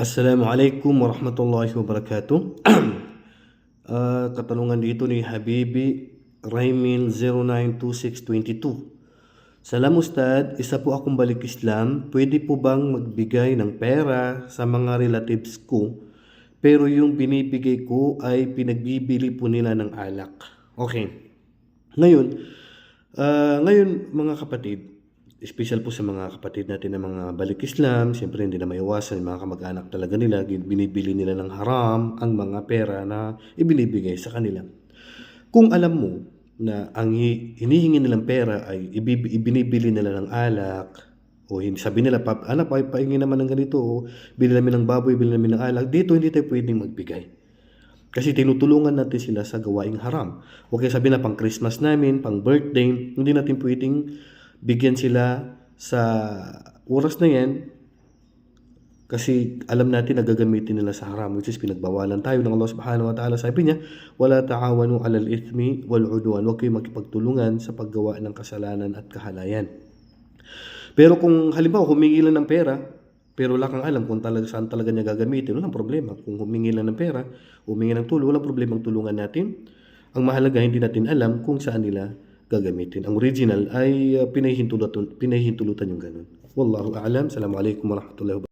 Assalamualaikum warahmatullahi wabarakatuh. Ah, katanungan dito ni Habibi Raimin 092622. Salam Ustad, isa po akong balik Islam. Pwede po bang magbigay ng pera sa mga relatives ko? Pero yung binibigay ko ay pinagbibili po nila ng alak. Okay. Ngayon, ah, ngayon mga kapatid, special po sa mga kapatid natin na mga balik Islam, siyempre hindi na maiwasan yung mga kamag-anak talaga nila, binibili nila ng haram ang mga pera na ibinibigay sa kanila. Kung alam mo na ang hi- hinihingi nilang pera ay ibinibili nila ng alak, o sabi nila, pa, anak, pa, pahingi naman ng ganito, o bili namin ng baboy, bili namin ng alak, dito hindi tayo pwedeng magbigay. Kasi tinutulungan natin sila sa gawaing haram. Huwag kayo sabi na pang Christmas namin, pang birthday, hindi natin pwedeng bigyan sila sa oras na yan kasi alam natin na gagamitin nila sa haram which is pinagbawalan tayo ng Allah subhanahu wa ta'ala. Sabi niya, wala ta'awanu alal ithmi wal udwan. Huwag kayong makipagtulungan sa paggawa ng kasalanan at kahalayan. Pero kung halimbawa humingi lang ng pera, pero wala kang alam kung talaga saan talaga niya gagamitin, walang problema. Kung humingi lang ng pera, humingi ng tulong, walang problema ang tulungan natin. Ang mahalaga, hindi natin alam kung saan nila gagamitin. Ang original ay uh, pinahihintulutan, pinahihintulutan yung ganun. Wallahu a'lam. Assalamualaikum warahmatullahi wabarakatuh.